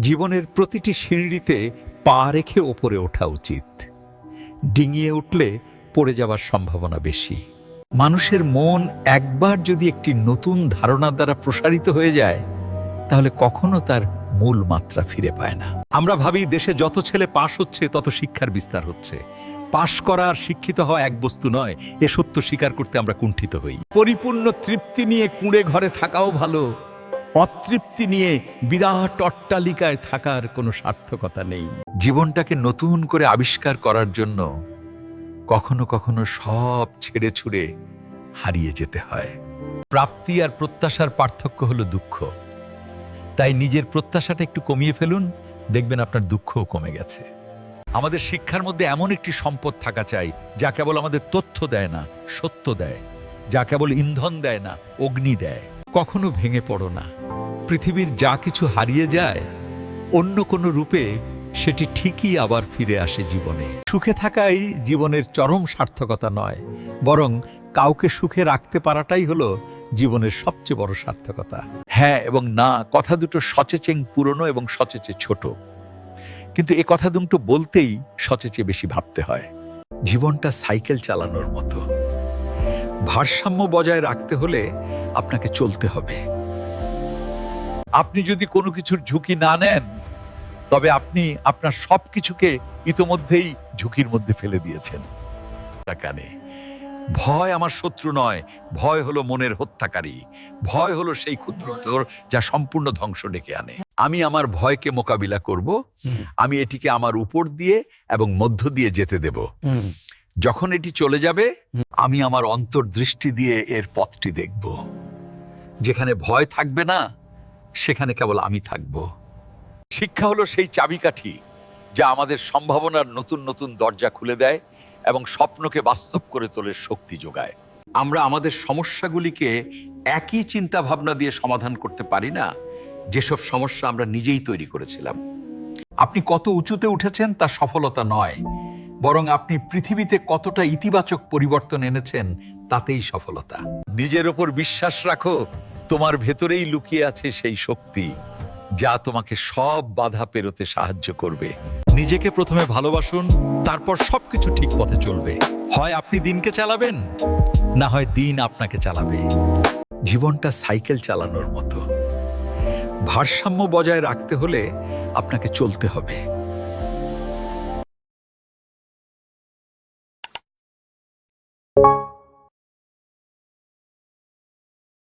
জীবনের প্রতিটি সিঁড়িতে পা রেখে ওপরে ওঠা উচিত। ডিঙিয়ে উঠলে পড়ে যাওয়ার সম্ভাবনা বেশি। মানুষের মন একবার যদি একটি নতুন ধারণার দ্বারা প্রসারিত হয়ে যায়, তাহলে কখনো তার মূল মাত্রা ফিরে পায় না। আমরা ভাবি, দেশে যত ছেলে পাশ হচ্ছে, তত শিক্ষার বিস্তার হচ্ছে। পাশ করা শিক্ষিত হওয়া এক বস্তু নয়, এ সত্য স্বীকার করতে আমরা কুণ্ঠিত হই। পরিপূর্ণ তৃপ্তি নিয়ে কুঁড়ে ঘরে থাকাও ভালো অতৃপ্তি নিয়ে বিরাট অট্টালিকায় থাকার কোনো সার্থকতা নেই। জীবনটাকে নতুন করে আবিষ্কার করার জন্য কখনো কখনো সব ছেড়ে ছুড়ে হারিয়ে যেতে হয়। প্রাপ্তি আর প্রত্যাশার পার্থক্য হলো দুঃখ। তাই নিজের প্রত্যাশাটা একটু কমিয়ে ফেলুন, দেখবেন আপনার দুঃখও কমে গেছে। আমাদের শিক্ষার মধ্যে এমন একটি সম্পদ থাকা চাই, যা কেবল আমাদের তথ্য দেয় না, সত্য দেয়, যা কেবল ইন্ধন দেয় না, অগ্নি দেয়। কখনো ভেঙে পড়ো না। পৃথিবীর যা কিছু হারিয়ে যায়, অন্য কোনো রূপে সেটি ঠিকই আবার ফিরে আসে জীবনে। সুখে থাকাই জীবনের চরম সার্থকতা নয়, বরং কাউকে সুখে রাখতে পারাটাই হলো জীবনের সবচেয়ে বড় সার্থকতা। হ্যাঁ এবং না, কথা দুটো সচেচেং পুরনো এবং সচেচে ছোট। কিন্তু এ কথা দুটো বলতেই সচেচে বেশি ভাবতে হয়। জীবনটা সাইকেল চালানোর মতো। ভারসাম্য বজায় রাখতে হলে আপনাকে চলতে হবে। আপনি যদি কোনো কিছুর ঝুঁকি না নেন তবে আপনি আপনার সবকিছুকে ইতোমধ্যেই ঝুঁকির মধ্যে ফেলে দিয়েছেন। কানে ভয় আমার শত্রু নয় ভয় হলো মনের হত্যাকারী। ভয় হলো সেই ক্ষুদ্রতর যা সম্পূর্ণ ধ্বংস ডেকে আনে। আমি আমার ভয়কে মোকাবিলা করব আমি এটিকে আমার উপর দিয়ে এবং মধ্য দিয়ে যেতে দেব। যখন এটি চলে যাবে আমি আমার অন্তর্দৃষ্টি দিয়ে এর পথটি দেখব। যেখানে ভয় থাকবে না সেখানে কেবল আমি থাকব। শিক্ষা হলো সেই চাবিকাঠি যা আমাদের সম্ভাবনার নতুন নতুন দরজা খুলে দেয় এবং স্বপ্নকে বাস্তব করে তোলে শক্তি যোগায়। আমরা আমাদের সমস্যাগুলিকে একই চিন্তা ভাবনা দিয়ে সমাধান করতে পারি না, যেসব সমস্যা আমরা নিজেই তৈরি করেছিলাম। আপনি কত উঁচুতে উঠেছেন তা সফলতা নয়, বরং আপনি পৃথিবীতে কতটা ইতিবাচক পরিবর্তন এনেছেন তাতেই সফলতা। নিজের ওপর বিশ্বাস রাখো তোমার ভেতরেই লুকিয়ে আছে সেই শক্তি, যা তোমাকে সব বাধা পেরোতে সাহায্য করবে। নিজেকে প্রথমে ভালোবাসুন, তারপর সবকিছু ঠিক পথে চলবে। হয় আপনি দিনকে চালাবেন, না হয় দিন আপনাকে চালাবে। জীবনটা সাইকেল চালানোর মতো। ভারসাম্য বজায় রাখতে হলে আপনাকে চলতে হবে।